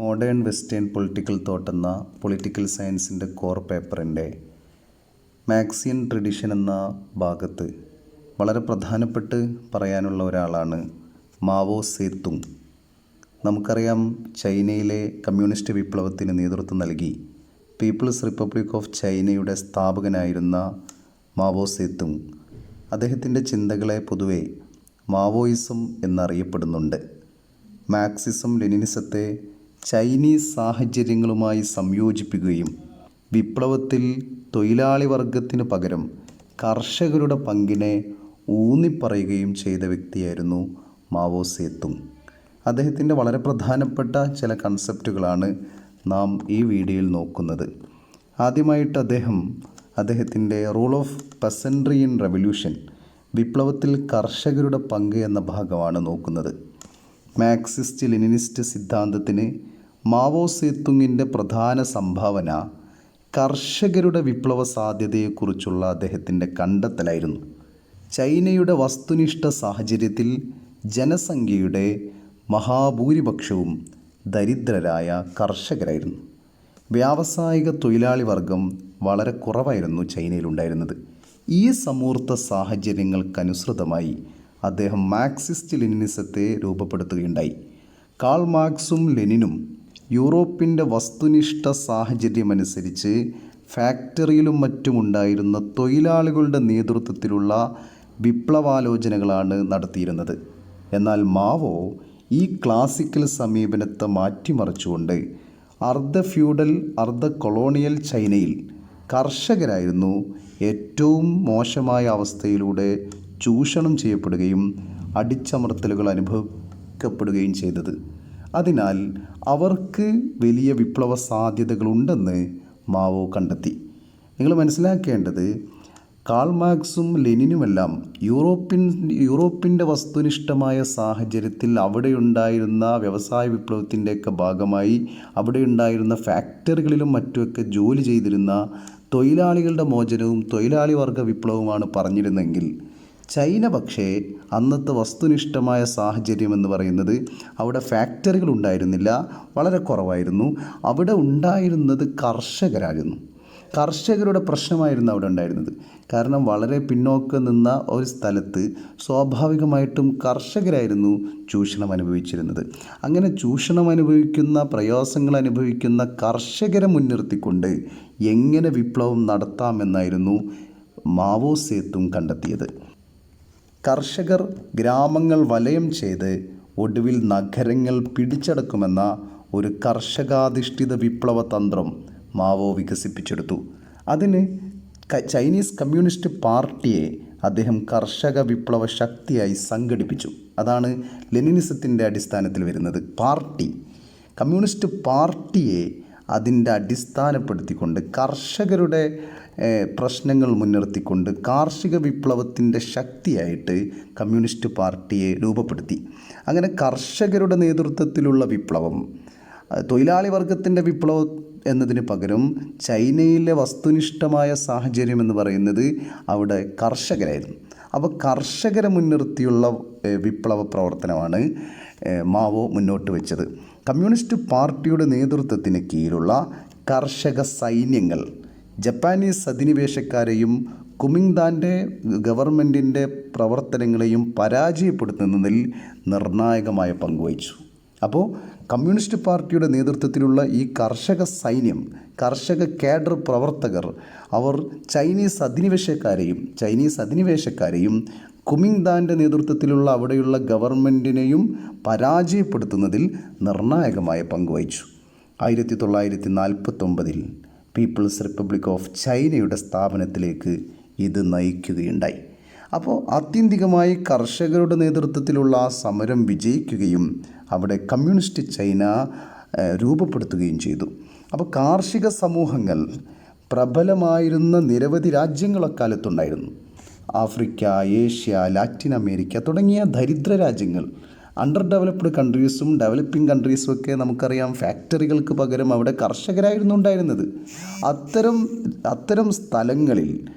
Modern western political thought എന്ന political സയൻസിന്റെ core പേപ്പറിന്റെ മാക്സിയൻ ട്രഡിഷൻ എന്ന ഭാഗത്ത് വളരെ പ്രധാനപ്പെട്ട് പറയാനുള്ള ഒരാളാണ് മാവോ സേത്തുങ് നമുക്കറിയാം ചൈനയിലെ കമ്മ്യൂണിസ്റ്റ് വിപ്ലവത്തിന് നേതൃത്വം നൽകി പീപ്പിൾസ് റിപ്പബ്ലിക് ഓഫ് ചൈനയുടെ സ്ഥാപകനായിരുന്ന മാവോ സേത്തുങ് അദ്ദേഹത്തിന്റെ ചിന്തകളെ പൊതുവെ മാവോയിസം എന്നറിയപ്പെടുന്നുണ്ട്. മാക്സിസം ലെനിനിസത്തെ ചൈനീസ് സാഹചര്യങ്ങളുമായി സംയോജിപ്പിക്കുകയും വിപ്ലവത്തിൽ തൊഴിലാളി വർഗത്തിന് പകരം കർഷകരുടെ പങ്കിനെ ഊന്നിപ്പറയുകയും ചെയ്ത വ്യക്തിയായിരുന്നു മാവോ സേത്തും അദ്ദേഹത്തിന്റെ വളരെ പ്രധാനപ്പെട്ട ചില കൺസെപ്റ്റുകളാണ് നാം ഈ വീഡിയോയിൽ നോക്കുന്നത്. ആദ്യമായിട്ട് അദ്ദേഹം അദ്ദേഹത്തിന്റെ role of peasantry in revolution വിപ്ലവത്തിൽ കർഷകരുടെ പങ്ക് എന്ന ഭാഗമാണ് നോക്കുന്നത്. മാർക്സിസ്റ്റ് ലെനിനിസ്റ്റ് സിദ്ധാന്തത്തിന് മാവോ സേത്തുങ്ങിന്റെ പ്രധാന സംഭാവന കർഷകരുടെ വിപ്ലവ സാധ്യതയെക്കുറിച്ചുള്ള അദ്ദേഹത്തിന്റെ കണ്ടെത്തലായിരുന്നു. ചൈനയുടെ വസ്തുനിഷ്ഠ സാഹചര്യത്തിൽ ജനസംഖ്യയുടെ മഹാഭൂരിപക്ഷവും ദരിദ്രരായ കർഷകരായിരുന്നു. വ്യാവസായിക തൊഴിലാളി വർഗം വളരെ കുറവായിരുന്നു ചൈനയിലുണ്ടായിരുന്നത്. ഈ സമൂർത്ത സാഹചര്യങ്ങൾക്കനുസൃതമായി അദ്ദേഹം മാർക്സിസ്റ്റ് ലെനിനിസത്തെ രൂപപ്പെടുത്തുകയുണ്ടായി. കാൾ മാർക്സും ലെനിനും യൂറോപ്പിന്റെ വസ്തുനിഷ്ഠ സാഹചര്യമനുസരിച്ച് ഫാക്ടറിയിലും മറ്റുമുണ്ടായിരുന്ന തൊഴിലാളികളുടെ നേതൃത്വത്തിലുള്ള വിപ്ലവാലോചനകളാണ് നടത്തിയിരുന്നത്. എന്നാൽ മാവോ ഈ ക്ലാസിക്കൽ സമീപനത്തെ മാറ്റിമറിച്ചുകൊണ്ട് അർദ്ധ ഫ്യൂഡൽ അർദ്ധ കൊളോണിയൽ ചൈനയിൽ കർഷകരായിരുന്നു ഏറ്റവും മോശമായ അവസ്ഥയിലൂടെ ചൂഷണം ചെയ്യപ്പെടുകയും അടിച്ചമർത്തലുകൾ അനുഭവിക്കപ്പെടുകയും ചെയ്തത്. അതിനാൽ അവർക്ക് വലിയ വിപ്ലവ സാധ്യതകളുണ്ടെന്ന് മാവോ കണ്ടെത്തി. നിങ്ങൾ മനസ്സിലാക്കേണ്ടത് കാൾ മാർക്സും ലെനിനുമെല്ലാം യൂറോപ്യൻ യൂറോപ്പിന്റെ വസ്തുനിഷ്ഠമായ സാഹചര്യത്തിൽ അവിടെയുണ്ടായിരുന്ന വ്യവസായ വിപ്ലവത്തിന്റെയൊക്കെ ഭാഗമായി അവിടെയുണ്ടായിരുന്ന ഫാക്ടറികളിലും മറ്റുമൊക്കെ ജോലി ചെയ്തിരുന്ന തൊഴിലാളികളുടെ മോചനവും തൊഴിലാളി വർഗ വിപ്ലവവുമാണ് പറഞ്ഞിരുന്നെങ്കിൽ ചൈന പക്ഷേ അന്നത്തെ വസ്തുനിഷ്ഠമായ സാഹചര്യം എന്ന് പറയുന്നത് അവിടെ ഫാക്ടറികൾ ഉണ്ടായിരുന്നില്ല വളരെ കുറവായിരുന്നു. അവിടെ ഉണ്ടായിരുന്നത് കർഷകരായിരുന്നു. കർഷകരുടെ പ്രശ്നമായിരുന്നു അവിടെ ഉണ്ടായിരുന്നത്. കാരണം വളരെ പിന്നോക്കം നിന്ന ഒരു സ്ഥലത്ത് സ്വാഭാവികമായിട്ടും കർഷകരായിരുന്നു ചൂഷണം അനുഭവിച്ചിരുന്നത്. അങ്ങനെ ചൂഷണം അനുഭവിക്കുന്ന പ്രയാസങ്ങൾ അനുഭവിക്കുന്ന കർഷകരെ മുൻനിർത്തിക്കൊണ്ട് എങ്ങനെ വിപ്ലവം നടത്താമെന്നായിരുന്നു മാവോ സേത്തും കണ്ടെത്തിയത്. കർഷകർ ഗ്രാമങ്ങൾ വലയം ചെയ്ത് ഒടുവിൽ നഗരങ്ങൾ പിടിച്ചടക്കുമെന്ന ഒരു കർഷകാധിഷ്ഠിത വിപ്ലവ തന്ത്രം മാവോ വികസിപ്പിച്ചെടുത്തു. അതിന് ചൈനീസ് കമ്മ്യൂണിസ്റ്റ് പാർട്ടിയെ അദ്ദേഹം കർഷക വിപ്ലവ ശക്തിയായി സംഘടിപ്പിച്ചു. അതാണ് ലെനിനിസത്തിന്റെ അടിസ്ഥാനത്തിൽ വരുന്നത്. പാർട്ടി കമ്മ്യൂണിസ്റ്റ് പാർട്ടിയെ അതിന്റെ അടിസ്ഥാനപ്പെടുത്തിക്കൊണ്ട് കർഷകരുടെ പ്രശ്നങ്ങൾ മുൻനിർത്തിക്കൊണ്ട് കാർഷിക വിപ്ലവത്തിന്റെ ശക്തിയായിട്ട് കമ്മ്യൂണിസ്റ്റ് പാർട്ടിയെ രൂപപ്പെടുത്തി. അങ്ങനെ കർഷകരുടെ നേതൃത്വത്തിലുള്ള വിപ്ലവം തൊഴിലാളി വർഗത്തിന്റെ വിപ്ലവം എന്നതിന് പകരം ചൈനയിലെ വസ്തുനിഷ്ഠമായ സാഹചര്യം എന്ന് പറയുന്നത് അവിടെ കർഷകരായിരുന്നു. അപ്പോൾ കർഷകരെ മുൻനിർത്തിയുള്ള വിപ്ലവ പ്രവർത്തനമാണ് മാവോ മുന്നോട്ട് വെച്ചത്. കമ്മ്യൂണിസ്റ്റ് പാർട്ടിയുടെ നേതൃത്വത്തിന് കീഴിലുള്ള കർഷക സൈന്യങ്ങൾ ജപ്പാനീസ് അധിനിവേശക്കാരെയും കുമിങ്താന്റെ ഗവൺമെന്റിന്റെ പ്രവർത്തനങ്ങളെയും പരാജയപ്പെടുത്തുന്നതിൽ നിർണായകമായ പങ്കുവഹിച്ചു അപ്പോൾ കമ്മ്യൂണിസ്റ്റ് പാർട്ടിയുടെ നേതൃത്വത്തിലുള്ള ഈ കർഷക സൈന്യം കർഷക കാഡർ പ്രവർത്തകർ അവർ ചൈനീസ് അധിനിവേശക്കാരെയും ചൈനീസ് അധിനിവേശക്കാരെയും കുമിങ്താന്റെ നേതൃത്വത്തിലുള്ള അവിടെയുള്ള ഗവൺമെന്റിനെയും പരാജയപ്പെടുത്തുന്നതിൽ നിർണായകമായ പങ്കുവഹിച്ചു ആയിരത്തി തൊള്ളായിരത്തി നാൽപ്പത്തൊമ്പതിൽ പീപ്പിൾസ് റിപ്പബ്ലിക് ഓഫ് ചൈനയുടെ സ്ഥാപനത്തിലേക്ക് ഇത് നയിക്കുകയുണ്ടായി. അപ്പോൾ ആത്യന്തികമായി കർഷകരുടെ നേതൃത്വത്തിലുള്ള സമരം വിജയിക്കുകയും അവിടെ കമ്മ്യൂണിസ്റ്റ് ചൈന രൂപപ്പെടുത്തുകയും ചെയ്തു. അപ്പോൾ കാർഷിക സമൂഹങ്ങൾ പ്രബലമായിരുന്ന നിരവധി രാജ്യങ്ങൾ അക്കാലത്തുണ്ടായിരുന്നു. ആഫ്രിക്ക ഏഷ്യ ലാറ്റിൻ അമേരിക്ക തുടങ്ങിയ ദരിദ്ര രാജ്യങ്ങൾ അണ്ടർ ഡെവലപ്ഡ് കൺട്രീസും ഡെവലപ്പിംഗ് കൺട്രീസും ഒക്കെ നമുക്കറിയാം ഫാക്ടറികൾക്ക് പകരം അവിടെ കർഷകരായിരുന്നു ഉണ്ടായിരുന്നത്. അത്തരം അത്തരം സ്ഥലങ്ങളിൽ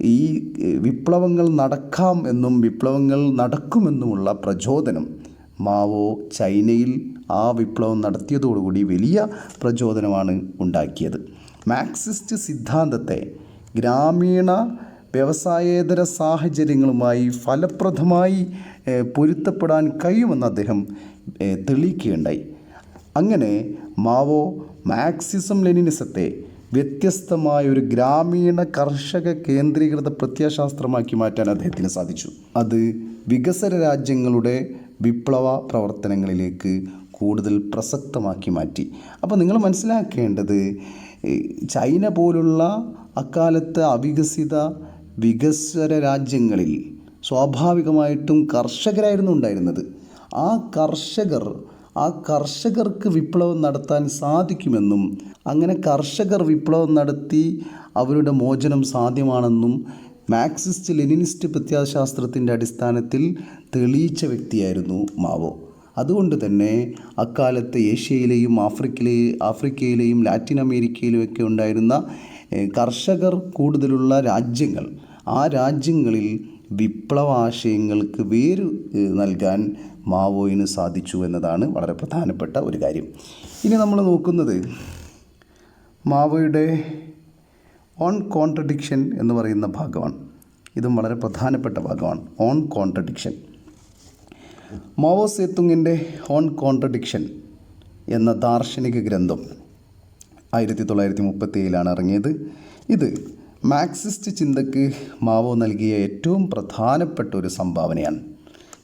ഈ വിപ്ലവങ്ങൾ നടക്കാം എന്നും വിപ്ലവങ്ങൾ നടക്കുമെന്നുമുള്ള പ്രചോദനം മാവോ ചൈനയിൽ ആ വിപ്ലവം നടത്തിയതോടുകൂടി വലിയ പ്രചോദനമാണ് ഉണ്ടാക്കിയത്. മാക്സിസ്റ്റ് സിദ്ധാന്തത്തെ ഗ്രാമീണ വ്യവസായേതര സാഹചര്യങ്ങളുമായി ഫലപ്രദമായി പൊരുത്തപ്പെടാൻ കഴിയുമെന്ന് അദ്ദേഹം തെളിയിക്കുകയുണ്ടായി. അങ്ങനെ മാവോ മാക്സിസം ലെനിനിസത്തെ വ്യത്യസ്തമായ ഒരു ഗ്രാമീണ കർഷക കേന്ദ്രീകൃത പ്രത്യയശാസ്ത്രമാക്കി മാറ്റാൻ അദ്ദേഹത്തിന് സാധിച്ചു. അത് വികസന രാജ്യങ്ങളുടെ വിപ്ലവ പ്രവർത്തനങ്ങളിലേക്ക് കൂടുതൽ പ്രസക്തമാക്കി മാറ്റി. അപ്പോൾ നിങ്ങൾ മനസ്സിലാക്കേണ്ടത് ചൈന പോലുള്ള അക്കാലത്ത് അവികസിത വികസ്വര രാജ്യങ്ങളിൽ സ്വാഭാവികമായിട്ടും കർഷകരായിരുന്നു ഉണ്ടായിരുന്നത്. ആ കർഷകർ ആ കർഷകർക്ക് വിപ്ലവം നടത്താൻ സാധിക്കുമെന്നും അങ്ങനെ കർഷകർ വിപ്ലവം നടത്തി അവരുടെ മോചനം സാധ്യമാണെന്നും മാക്സിസ്റ്റ് ലെനിനിസ്റ്റ് പ്രത്യാശാസ്ത്രത്തിന്റെ അടിസ്ഥാനത്തിൽ തെളിയിച്ച വ്യക്തിയായിരുന്നു മാവോ. അതുകൊണ്ട് തന്നെ അക്കാലത്ത് ഏഷ്യയിലെയും ആഫ്രിക്കയിലെ ആഫ്രിക്കയിലെയും ലാറ്റിൻ അമേരിക്കയിലുമൊക്കെ ഉണ്ടായിരുന്ന കർഷകർ കൂടുതലുള്ള രാജ്യങ്ങൾ ആ രാജ്യങ്ങളിൽ വിപ്ലവ ആശയങ്ങൾക്ക് വേര് നൽകാൻ മാവോയിന് സാധിച്ചു എന്നതാണ് വളരെ പ്രധാനപ്പെട്ട ഒരു കാര്യം. ഇനി നമ്മൾ നോക്കുന്നത് മാവോയുടെ ഓൺ കോൺട്രഡിക്ഷൻ എന്ന് പറയുന്ന ഭാഗമാണ്. ഇതും വളരെ പ്രധാനപ്പെട്ട ഭാഗമാണ്. On contradiction. മാവോ സേത്തുങ്ങിന്റെ ഓൺ കോൺട്രഡിക്ഷൻ എന്ന ദാർശനിക ഗ്രന്ഥം ആയിരത്തി തൊള്ളായിരത്തി മുപ്പത്തി ഏഴിലാണ് ഇറങ്ങിയത്. ഇത് മാർക്സിസ്റ്റ് ചിന്തക്ക് മാവോ നൽകിയ ഏറ്റവും പ്രധാനപ്പെട്ട ഒരു സംഭാവനയാണ്.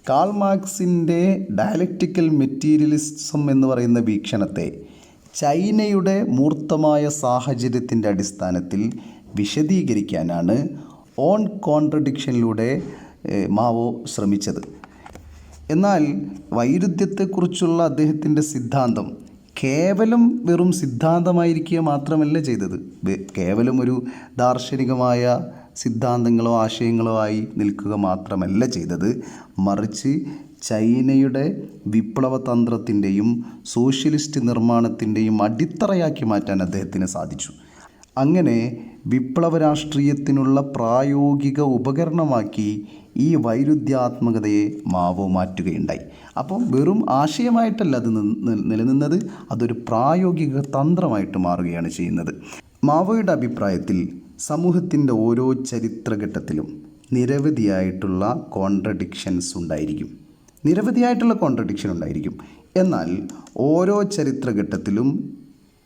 കാൾ മാർക്സിന്റെ ഡയലക്റ്റിക്കൽ മെറ്റീരിയലിസം എന്ന് പറയുന്ന വീക്ഷണത്തെ ചൈനയുടെ മൂർത്തമായ സാഹചര്യത്തിന്റെ അടിസ്ഥാനത്തിൽ വിശദീകരിക്കാനാണ് ഓൺ കോൺട്രഡിക്ഷനിലൂടെ മാവോ ശ്രമിച്ചത്. എന്നാൽ വൈരുദ്ധ്യത്തെക്കുറിച്ചുള്ള അദ്ദേഹത്തിന്റെ സിദ്ധാന്തം കേവലം വെറും സിദ്ധാന്തമായിരിക്കുക മാത്രമല്ല ചെയ്തത്. കേവലം ഒരു ദാർശനികമായ സിദ്ധാന്തങ്ങളോ ആശയങ്ങളോ ആയി നിൽക്കുക മാത്രമല്ല ചെയ്തത്. മറിച്ച് ചൈനയുടെ വിപ്ലവതന്ത്രത്തിന്റെയും സോഷ്യലിസ്റ്റ് നിർമ്മാണത്തിന്റെയും അടിത്തറയാക്കി മാറ്റാൻ അദ്ദേഹത്തിന് സാധിച്ചു. അങ്ങനെ വിപ്ലവ രാഷ്ട്രീയത്തിനുള്ള പ്രായോഗിക ഉപകരണമാക്കി ഈ വൈരുദ്ധ്യാത്മകതയെ മാവോ മാറ്റുകയുണ്ടായി. അപ്പോൾ വെറും ആശയമായിട്ടല്ല അത് നിലനിന്നത് അതൊരു പ്രായോഗിക തന്ത്രമായിട്ട് മാറുകയാണ് ചെയ്യുന്നത്. മാവോയുടെ അഭിപ്രായത്തിൽ സമൂഹത്തിന്റെ ഓരോ ചരിത്രഘട്ടത്തിലും നിരവധിയായിട്ടുള്ള കോൺട്രഡിക്ഷൻസ് ഉണ്ടായിരിക്കും. നിരവധിയായിട്ടുള്ള കോൺട്രഡിക്ഷൻ ഉണ്ടായിരിക്കും. എന്നാൽ ഓരോ ചരിത്രഘട്ടത്തിലും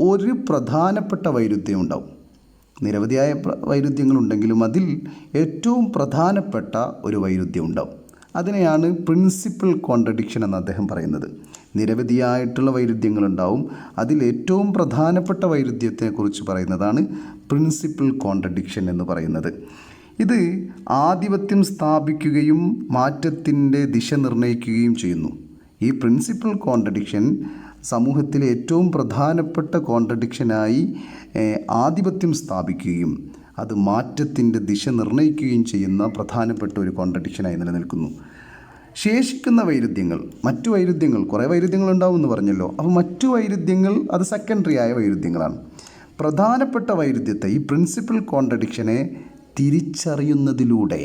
ഒരു പ്രധാനപ്പെട്ട വൈരുദ്ധ്യം ഉണ്ടാവും നിരവധിയായ വൈരുദ്ധ്യങ്ങളുണ്ടെങ്കിലും അതിൽ ഏറ്റവും പ്രധാനപ്പെട്ട ഒരു വൈരുദ്ധ്യം ഉണ്ടാവും അതിനെയാണ് പ്രിൻസിപ്പൽ കോൺട്രഡിക്ഷൻ എന്ന് അദ്ദേഹം പറയുന്നത്. നിരവധിയായിട്ടുള്ള വൈരുദ്ധ്യങ്ങളുണ്ടാവും. അതിൽ ഏറ്റവും പ്രധാനപ്പെട്ട വൈരുദ്ധ്യത്തെക്കുറിച്ച് പറയുന്നതാണ് പ്രിൻസിപ്പൽ കോൺട്രഡിക്ഷൻ എന്ന് പറയുന്നത്. ഇത് ആധിപത്യം സ്ഥാപിക്കുകയും മാറ്റത്തിന്റെ ദിശ നിർണയിക്കുകയും ചെയ്യുന്നു. ഈ പ്രിൻസിപ്പൽ കോൺട്രഡിക്ഷൻ സമൂഹത്തിലെ ഏറ്റവും പ്രധാനപ്പെട്ട കോൺട്രഡിക്ഷനായി ആധിപത്യം സ്ഥാപിക്കുകയും അത് മാറ്റത്തിന്റെ ദിശ നിർണയിക്കുകയും ചെയ്യുന്ന പ്രധാനപ്പെട്ട ഒരു കോൺട്രഡിക്ഷനായി നിലനിൽക്കുന്നു. ശേഷിക്കുന്ന വൈരുദ്ധ്യങ്ങൾ മറ്റു വൈരുദ്ധ്യങ്ങൾ കുറേ വൈരുദ്ധ്യങ്ങൾ ഉണ്ടാവും എന്ന് പറഞ്ഞല്ലോ. അപ്പോൾ മറ്റു വൈരുദ്ധ്യങ്ങൾ അത് സെക്കൻഡറി ആയ വൈരുദ്ധ്യങ്ങളാണ്. പ്രധാനപ്പെട്ട വൈരുദ്ധ്യത്തെ ഈ പ്രിൻസിപ്പൽ കോൺട്രഡിക്ഷനെ തിരിച്ചറിയുന്നതിലൂടെ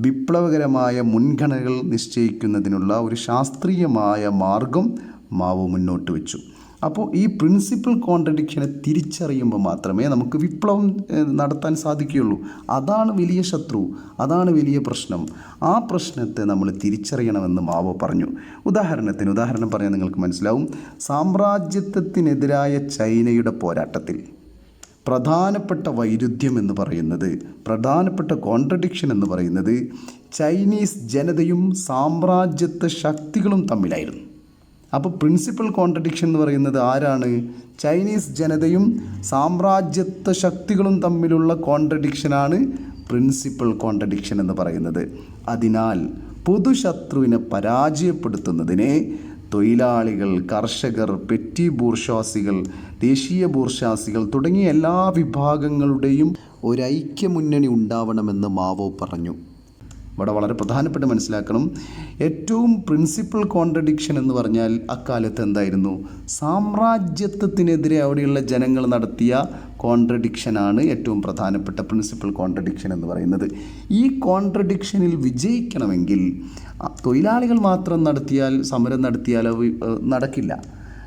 വിപ്ലവകരമായ മുൻഗണനകൾ നിശ്ചയിക്കുന്നതിനുള്ള ഒരു ശാസ്ത്രീയമായ മാർഗം മാവോ മുന്നോട്ട് വെച്ചു. അപ്പോൾ ഈ പ്രിൻസിപ്പൽ കോൺട്രഡിക്ഷനെ തിരിച്ചറിയുമ്പോൾ മാത്രമേ നമുക്ക് വിപ്ലവം നടത്താൻ സാധിക്കുകയുള്ളൂ. അതാണ് വലിയ ശത്രു അതാണ് വലിയ പ്രശ്നം. ആ പ്രശ്നത്തെ നമ്മൾ തിരിച്ചറിയണമെന്ന് മാവോ പറഞ്ഞു. ഉദാഹരണത്തിന് ഉദാഹരണം പറയാൻ നിങ്ങൾക്ക് മനസ്സിലാവും. സാമ്രാജ്യത്വത്തിനെതിരായ ചൈനയുടെ പോരാട്ടത്തിൽ പ്രധാനപ്പെട്ട വൈരുദ്ധ്യം എന്ന് പറയുന്നത് പ്രധാനപ്പെട്ട കോൺട്രഡിക്ഷൻ എന്ന് പറയുന്നത് ചൈനീസ് ജനതയും സാമ്രാജ്യത്വ ശക്തികളും തമ്മിലായിരുന്നു. അപ്പോൾ പ്രിൻസിപ്പൽ കോൺട്രഡിക്ഷൻ എന്ന് പറയുന്നത് ആരാണ്? ചൈനീസ് ജനതയും സാമ്രാജ്യത്വ ശക്തികളും തമ്മിലുള്ള കോൺട്രഡിക്ഷനാണ് പ്രിൻസിപ്പൽ കോൺട്രഡിക്ഷൻ എന്ന് പറയുന്നത്. അതിനാൽ പൊതുശത്രുവിനെ പരാജയപ്പെടുത്തുന്നതിനെ തൊഴിലാളികൾ കർഷകർ പെറ്റി ബൂർഷാസികൾ ദേശീയ ബൂർഷാസികൾ തുടങ്ങിയ എല്ലാ വിഭാഗങ്ങളുടെയും ഒരൈക്യമുന്നണി ഉണ്ടാവണമെന്ന് മാവോ പറഞ്ഞു. ഇവിടെ വളരെ പ്രധാനപ്പെട്ട് മനസ്സിലാക്കണം. ഏറ്റവും പ്രിൻസിപ്പൽ കോൺട്രഡിക്ഷൻ എന്ന് പറഞ്ഞാൽ അക്കാലത്ത് എന്തായിരുന്നു? സാമ്രാജ്യത്വത്തിനെതിരെ അവിടെയുള്ള ജനങ്ങൾ നടത്തിയ കോൺട്രഡിക്ഷനാണ് ഏറ്റവും പ്രധാനപ്പെട്ട പ്രിൻസിപ്പൽ കോൺട്രഡിക്ഷൻ എന്ന് പറയുന്നത്. ഈ കോൺട്രഡിക്ഷനിൽ വിജയിക്കണമെങ്കിൽ തൊഴിലാളികൾ മാത്രം നടത്തിയാൽ സമരം നടത്തിയാൽ നടക്കില്ല.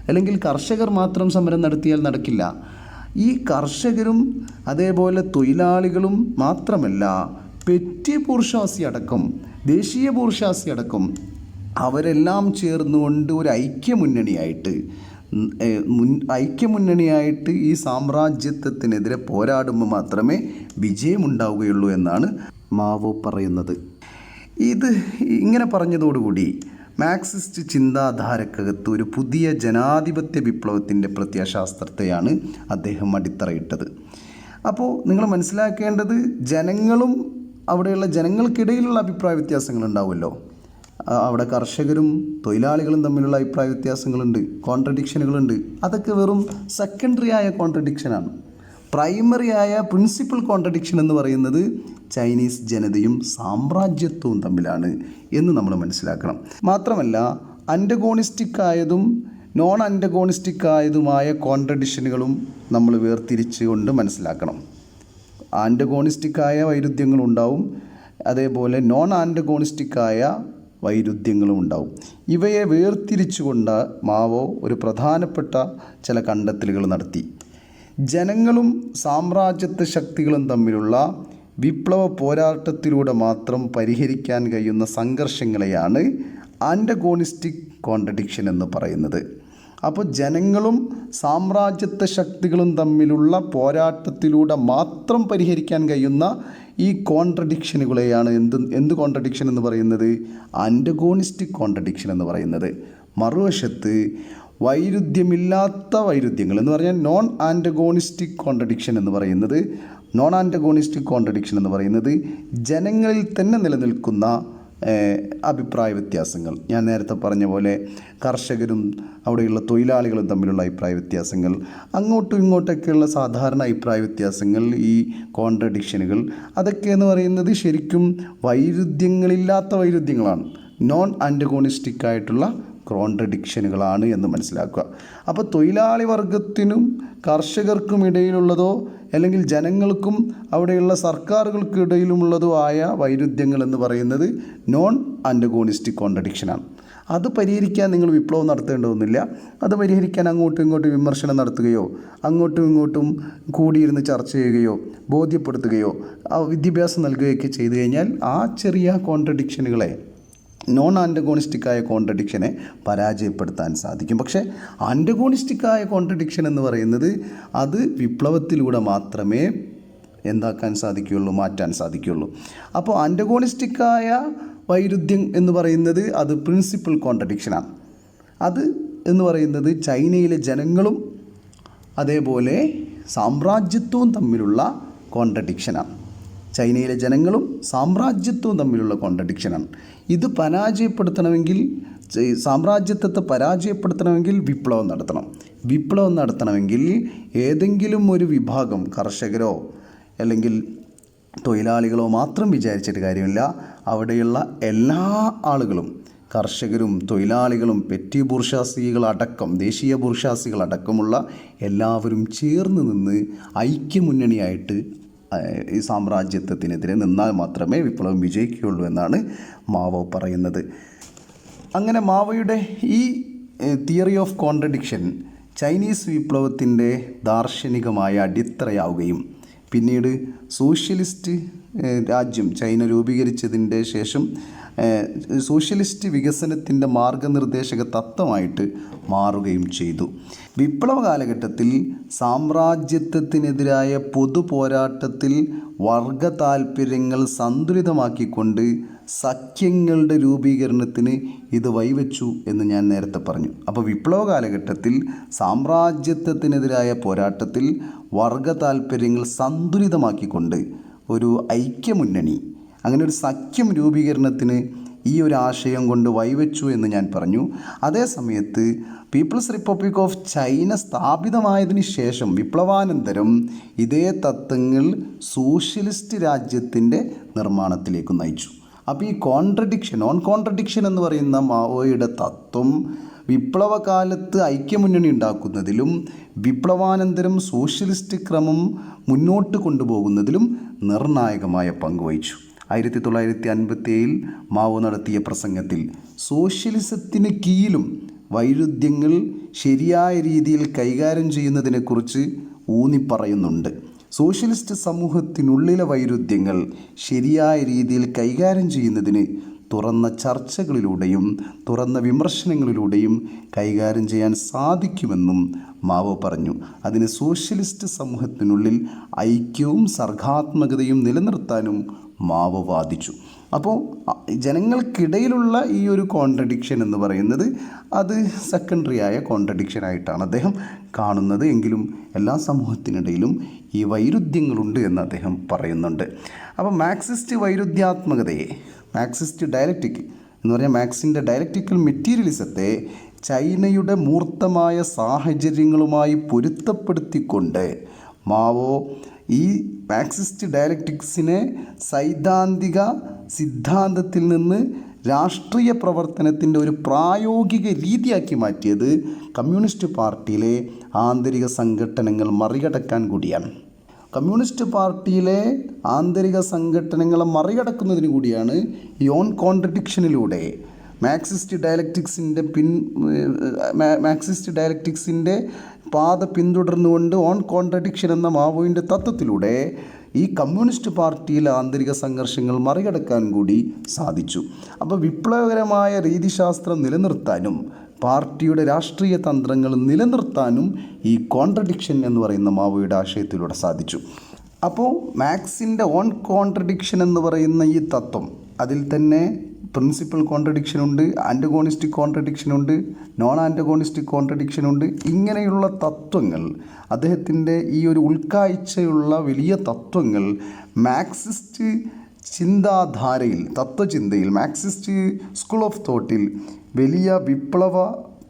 അല്ലെങ്കിൽ കർഷകർ മാത്രം സമരം നടത്തിയാൽ നടക്കില്ല. ഈ കർഷകരും അതേപോലെ തൊഴിലാളികളും മാത്രമല്ല പെറ്റി ബൂർഷാസി അടക്കം ദേശീയ ബൂർഷാസി അടക്കം അവരെല്ലാം ചേർന്നുകൊണ്ട് ഒരു ഐക്യമുന്നണിയായിട്ട് മുൻ ഐക്യമുന്നണിയായിട്ട് ഈ സാമ്രാജ്യത്വത്തിനെതിരെ പോരാടുമ്പോൾ മാത്രമേ വിജയമുണ്ടാവുകയുള്ളൂ എന്നാണ് മാവോ പറയുന്നത്. ഇത് ഇങ്ങനെ പറഞ്ഞതോടുകൂടി മാർക്സിസ്റ്റ് ചിന്താധാരക്കകത്ത് ഒരു പുതിയ ജനാധിപത്യ വിപ്ലവത്തിന്റെ പ്രത്യയശാസ്ത്രത്തെയാണ് അദ്ദേഹം അടിത്തറയിട്ടത്. അപ്പോൾ നിങ്ങൾ മനസ്സിലാക്കേണ്ടത് ജനങ്ങളും അവിടെയുള്ള ജനങ്ങൾക്കിടയിലുള്ള അഭിപ്രായ വ്യത്യാസങ്ങൾ ഉണ്ടാവുമല്ലോ അവിടെ കർഷകരും തൊഴിലാളികളും തമ്മിലുള്ള അഭിപ്രായ വ്യത്യാസങ്ങളുണ്ട് കോൺട്രഡിക്ഷനുകളുണ്ട് അതൊക്കെ വെറും സെക്കൻഡറി ആയ കോൺട്രഡിക്ഷനാണ് പ്രൈമറി ആയ പ്രിൻസിപ്പൽ കോൺട്രഡിക്ഷൻ എന്ന് പറയുന്നത് ചൈനീസ് ജനതയും സാമ്രാജ്യത്വവും തമ്മിലാണ് എന്ന് നമ്മൾ മനസ്സിലാക്കണം. മാത്രമല്ല അൻഡഗോണിസ്റ്റിക് ആയതും നോൺ അൻഡഗോണിസ്റ്റിക് ആയതുമായ കോൺട്രഡിക്ഷനുകളും നമ്മൾ വേർതിരിച്ചുകൊണ്ട് മനസ്സിലാക്കണം. ആന്റഗോണിസ്റ്റിക്കായ വൈരുദ്ധ്യങ്ങളും ഉണ്ടാവും അതേപോലെ നോൺ ആന്റഗോണിസ്റ്റിക്കായ വൈരുദ്ധ്യങ്ങളും ഉണ്ടാവും ഇവയെ വേർതിരിച്ചുകൊണ്ട് മാവോ ഒരു പ്രധാനപ്പെട്ട ചില കണ്ടെത്തലുകൾ നടത്തി. ജനങ്ങളും സാമ്രാജ്യത്വ ശക്തികളും തമ്മിലുള്ള വിപ്ലവ പോരാട്ടത്തിലൂടെ മാത്രം പരിഹരിക്കാൻ കഴിയുന്ന സംഘർഷങ്ങളെയാണ് ആന്റഗോണിസ്റ്റിക് കോൺട്രഡിക്ഷൻ എന്ന് പറയുന്നത്. അപ്പോൾ ജനങ്ങളും സാമ്രാജ്യത്വ ശക്തികളും തമ്മിലുള്ള പോരാട്ടത്തിലൂടെ മാത്രം പരിഹരിക്കാൻ കഴിയുന്ന ഈ കോൺട്രഡിക്ഷനുകളെയാണ് എന്ത് എന്ത് കോൺട്രഡിക്ഷൻ എന്ന് പറയുന്നത്? ആന്റഗോണിസ്റ്റിക് കോൺട്രഡിക്ഷൻ എന്ന് പറയുന്നത്. മറുവശത്ത് വൈരുദ്ധ്യമില്ലാത്ത വൈരുദ്ധ്യങ്ങൾ എന്ന് പറഞ്ഞാൽ നോൺ ആന്റഗോണിസ്റ്റിക് കോൺട്രഡിക്ഷൻ എന്ന് പറയുന്നത് നോൺ ആന്റഗോണിസ്റ്റിക് കോൺട്രഡിക്ഷൻ എന്ന് പറയുന്നത് ജനങ്ങളിൽ തന്നെ നിലനിൽക്കുന്ന അഭിപ്രായ വ്യത്യാസങ്ങൾ. ഞാൻ നേരത്തെ പറഞ്ഞ പോലെ കർഷകരും അവിടെയുള്ള തൊഴിലാളികളും തമ്മിലുള്ള അഭിപ്രായ വ്യത്യാസങ്ങൾ അങ്ങോട്ടും ഇങ്ങോട്ടൊക്കെയുള്ള സാധാരണ അഭിപ്രായ വ്യത്യാസങ്ങൾ ഈ കോൺട്രഡിക്ഷനുകൾ. അതൊക്കെ എന്ന് പറയുന്നത് ശരിക്കും വൈരുദ്ധ്യങ്ങളില്ലാത്ത വൈരുദ്ധ്യങ്ങളാണ്. നോൺ ആന്റഗോണിസ്റ്റിക് ആയിട്ടുള്ള കോൺട്രഡിക്ഷനുകളാണ് എന്ന് മനസ്സിലാക്കുക. അപ്പോൾ തൊഴിലാളി വർഗത്തിനും കർഷകർക്കും ഇടയിലുള്ളതോ അല്ലെങ്കിൽ ജനങ്ങൾക്കും അവിടെയുള്ള സർക്കാരുകൾക്കിടയിലുമുള്ളതുമായ വൈരുദ്ധ്യങ്ങൾ എന്ന് പറയുന്നത് നോൺ ആന്റഗോണിസ്റ്റിക് കോൺട്രഡിക്ഷനാണ് അത് പരിഹരിക്കാൻ നിങ്ങൾ വിപ്ലവം നടത്തേണ്ടതൊന്നുമില്ല. അത് പരിഹരിക്കാൻ അങ്ങോട്ടും ഇങ്ങോട്ടും വിമർശനം നടത്തുകയോ അങ്ങോട്ടും ഇങ്ങോട്ടും കൂടിയിരുന്ന് ചർച്ച ചെയ്യുകയോ ബോധ്യപ്പെടുത്തുകയോ വിദ്യാഭ്യാസം നൽകുകയൊക്കെ ചെയ്തു കഴിഞ്ഞാൽ ആ ചെറിയ കോൺട്രഡിക്ഷനുകളെ നോൺ ആന്റഗോണിസ്റ്റിക്കായ കോൺട്രഡിക്ഷനെ പരാജയപ്പെടുത്താൻ സാധിക്കും. പക്ഷേ ആന്റഗോണിസ്റ്റിക്കായ കോൺട്രഡിക്ഷൻ എന്ന് പറയുന്നത് അത് വിപ്ലവത്തിലൂടെ മാത്രമേ എന്താക്കാൻ സാധിക്കുകയുള്ളൂ മാറ്റാൻ സാധിക്കുകയുള്ളൂ. അപ്പോൾ ആന്റഗോണിസ്റ്റിക്കായ വൈരുദ്ധ്യം എന്ന് പറയുന്നത് അത് പ്രിൻസിപ്പൽ കോൺട്രഡിക്ഷനാണ് അത് എന്ന് പറയുന്നത് ചൈനയിലെ ജനങ്ങളും അതേപോലെ സാമ്രാജ്യത്വവും തമ്മിലുള്ള കോൺട്രഡിക്ഷനാണ് ചൈനയിലെ ജനങ്ങളും സാമ്രാജ്യത്വവും തമ്മിലുള്ള കോൺട്രഡിക്ഷനാണ് ഇത് പരാജയപ്പെടുത്തണമെങ്കിൽ സാമ്രാജ്യത്വത്തെ പരാജയപ്പെടുത്തണമെങ്കിൽ വിപ്ലവം നടത്തണം. വിപ്ലവം നടത്തണമെങ്കിൽ ഏതെങ്കിലും ഒരു വിഭാഗം കർഷകരോ അല്ലെങ്കിൽ തൊഴിലാളികളോ മാത്രം വിചാരിച്ചിട്ട് കാര്യമില്ല. അവിടെയുള്ള എല്ലാ ആളുകളും കർഷകരും തൊഴിലാളികളും പെറ്റി ബുർഷാസികളടക്കം ദേശീയ ബുർഷാസികളടക്കമുള്ള എല്ലാവരും ചേർന്ന് നിന്ന് ഐക്യമുന്നണിയായിട്ട് ഈ സാമ്രാജ്യത്വത്തിനെതിരെ നിന്നാൽ മാത്രമേ വിപ്ലവം വിജയിക്കുകയുള്ളൂ എന്നാണ് മാവോ പറയുന്നത്. അങ്ങനെ മാവോയുടെ ഈ തിയറി ഓഫ് കോൺട്രഡിക്ഷൻ ചൈനീസ് വിപ്ലവത്തിന്റെ ദാർശനികമായ അടിത്തറയാവുകയും പിന്നീട് സോഷ്യലിസ്റ്റ് രാജ്യം ചൈന രൂപീകരിച്ചതിന്റെ ശേഷം സോഷ്യലിസ്റ്റ് വികസനത്തിന്റെ മാർഗനിർദ്ദേശക തത്വമായിട്ട് മാറുകയും ചെയ്തു. വിപ്ലവ കാലഘട്ടത്തിൽ സാമ്രാജ്യത്വത്തിനെതിരായ പൊതു പോരാട്ടത്തിൽ വർഗ താൽപ്പര്യങ്ങൾ സന്തുലിതമാക്കിക്കൊണ്ട് സഖ്യങ്ങളുടെ രൂപീകരണത്തിന് ഇത് വൈവച്ചു എന്ന് ഞാൻ നേരത്തെ പറഞ്ഞു. അപ്പോൾ വിപ്ലവ കാലഘട്ടത്തിൽ സാമ്രാജ്യത്വത്തിനെതിരായ പോരാട്ടത്തിൽ വർഗ താൽപ്പര്യങ്ങൾ സന്തുലിതമാക്കിക്കൊണ്ട് ഒരു ഐക്യമുന്നണി അങ്ങനെ ഒരു സഖ്യം രൂപീകരണത്തിന് ഈ ഒരു ആശയം കൊണ്ട് വൈവച്ചു എന്ന് ഞാൻ പറഞ്ഞു. അതേ സമയത്ത് പീപ്പിൾസ് റിപ്പബ്ലിക് ഓഫ് ചൈന സ്ഥാപിതമായതിന് ശേഷം വിപ്ലവാനന്തരം ഇതേ തത്വങ്ങൾ സോഷ്യലിസ്റ്റ് രാജ്യത്തിന്റെ നിർമ്മാണത്തിലേക്ക് നയിച്ചു. അപ്പോൾ ഈ കോൺട്രഡിക്ഷൻ ഓൺ കോൺട്രഡിക്ഷൻ എന്ന് പറയുന്ന മാവോയുടെ തത്വം വിപ്ലവകാലത്ത് ഐക്യമുന്നണി ഉണ്ടാക്കുന്നതിലും വിപ്ലവാനന്തരം സോഷ്യലിസ്റ്റ് ക്രമം മുന്നോട്ട് കൊണ്ടുപോകുന്നതിലും നിർണായകമായ പങ്ക് വഹിച്ചു. ആയിരത്തി തൊള്ളായിരത്തി അൻപത്തി ഏഴിൽ മാവോ നടത്തിയ പ്രസംഗത്തിൽ സോഷ്യലിസത്തിന് കീഴിലും വൈരുദ്ധ്യങ്ങൾ ശരിയായ രീതിയിൽ കൈകാര്യം ചെയ്യുന്നതിനെക്കുറിച്ച് ഊന്നിപ്പറയുന്നുണ്ട് സോഷ്യലിസ്റ്റ് സമൂഹത്തിനുള്ളിലെ വൈരുദ്ധ്യങ്ങൾ ശരിയായ രീതിയിൽ കൈകാര്യം ചെയ്യുന്നതിന് തുറന്ന ചർച്ചകളിലൂടെയും തുറന്ന വിമർശനങ്ങളിലൂടെയും കൈകാര്യം ചെയ്യാൻ സാധിക്കുമെന്നും മാവോ പറഞ്ഞു. അതിന് സോഷ്യലിസ്റ്റ് സമൂഹത്തിനുള്ളിൽ ഐക്യവും സർഗാത്മകതയും നിലനിർത്താനും മാവോ വാദിച്ചു. അപ്പോൾ ജനങ്ങൾക്കിടയിലുള്ള ഈ ഒരു കോൺട്രഡിക്ഷൻ എന്ന് പറയുന്നത് അത് സെക്കൻഡറി ആയ കോൺട്രഡിക്ഷൻ ആയിട്ടാണ് അദ്ദേഹം കാണുന്നത്. എങ്കിലും എല്ലാ സമൂഹത്തിനിടയിലും ഈ വൈരുദ്ധ്യങ്ങളുണ്ട് എന്ന് അദ്ദേഹം പറയുന്നുണ്ട്. അപ്പോൾ മാക്സിസ്റ്റ് വൈരുദ്ധ്യാത്മകതയെ മാർക്സിസ്റ്റ് ഡയലക്റ്റിക് എന്ന് പറഞ്ഞാൽ മാക്സിന്റെ ഡയലക്റ്റിക്കൽ മെറ്റീരിയലിസത്തെ ചൈനയുടെ മൂർത്തമായ സാഹചര്യങ്ങളുമായി പൊരുത്തപ്പെടുത്തിക്കൊണ്ട് മാവോ ഈ മാക്സിസ്റ്റ് ഡയലക്റ്റിക്സിനെ സൈദ്ധാന്തിക സിദ്ധാന്തത്തിൽ നിന്ന് രാഷ്ട്രീയ പ്രവർത്തനത്തിന്റെ ഒരു പ്രായോഗിക രീതിയാക്കി മാറ്റിയത് കമ്മ്യൂണിസ്റ്റ് പാർട്ടിയിലെ ആന്തരിക സംഘടനകൾ മറികടക്കാൻ കൂടിയാണ്. കമ്മ്യൂണിസ്റ്റ് പാർട്ടിയിലെ ആന്തരിക സംഘടനകളെ മറികടക്കുന്നതിന് കൂടിയാണ് ഈ ഓൺ കോൺട്രഡിക്ഷനിലൂടെ മാക്സിസ്റ്റ് ഡയലക്റ്റിക്സിന്റെ പിൻ മാക്സിസ്റ്റ് ഡയലക്റ്റിക്സിന്റെ പാത പിന്തുടർന്നുകൊണ്ട് ഓൺ കോൺട്രഡിക്ഷൻ എന്ന മാവോയിന്റെ തത്വത്തിലൂടെ ഈ കമ്മ്യൂണിസ്റ്റ് പാർട്ടിയിലെ ആന്തരിക സംഘർഷങ്ങൾ മറികടക്കാൻ കൂടി സാധിച്ചു. അപ്പോൾ വിപ്ലവകരമായ രീതിശാസ്ത്രം നിലനിർത്താനും പാർട്ടിയുടെ രാഷ്ട്രീയ തന്ത്രങ്ങൾ നിലനിർത്താനും ഈ കോൺട്രഡിക്ഷൻ എന്ന് പറയുന്ന മാവോയുടെ ആശയത്തിലൂടെ സാധിച്ചു. അപ്പോൾ മാക്സിന്റെ ഓൺ കോൺട്രഡിക്ഷൻ എന്ന് പറയുന്ന ഈ തത്വം അതിൽ തന്നെ പ്രിൻസിപ്പൽ കോൺട്രഡിക്ഷൻ ഉണ്ട് ആന്റഗോണിസ്റ്റിക് കോൺട്രഡിക്ഷൻ ഉണ്ട് നോൺ ആന്റഗോണിസ്റ്റിക് കോൺട്രഡിക്ഷൻ ഉണ്ട്. ഇങ്ങനെയുള്ള തത്വങ്ങൾ അദ്ദേഹത്തിന്റെ ഈ ഒരു ഉൾക്കാഴ്ചയുള്ള വലിയ തത്വങ്ങൾ മാക്സിസ്റ്റ് ചിന്താധാരയിൽ തത്വചിന്തയിൽ മാക്സിസ്റ്റ് സ്കൂൾ ഓഫ് തോട്ടിൽ വലിയ വിപ്ലവ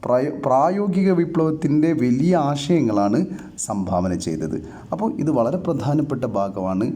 പ്രായ പ്രായോഗിക വിപ്ലവത്തിന്റെ വലിയ ആശയങ്ങളാണ് സംഭാവന ചെയ്തത്. അപ്പോൾ ഇത് വളരെ പ്രധാനപ്പെട്ട ഭാഗമാണ്.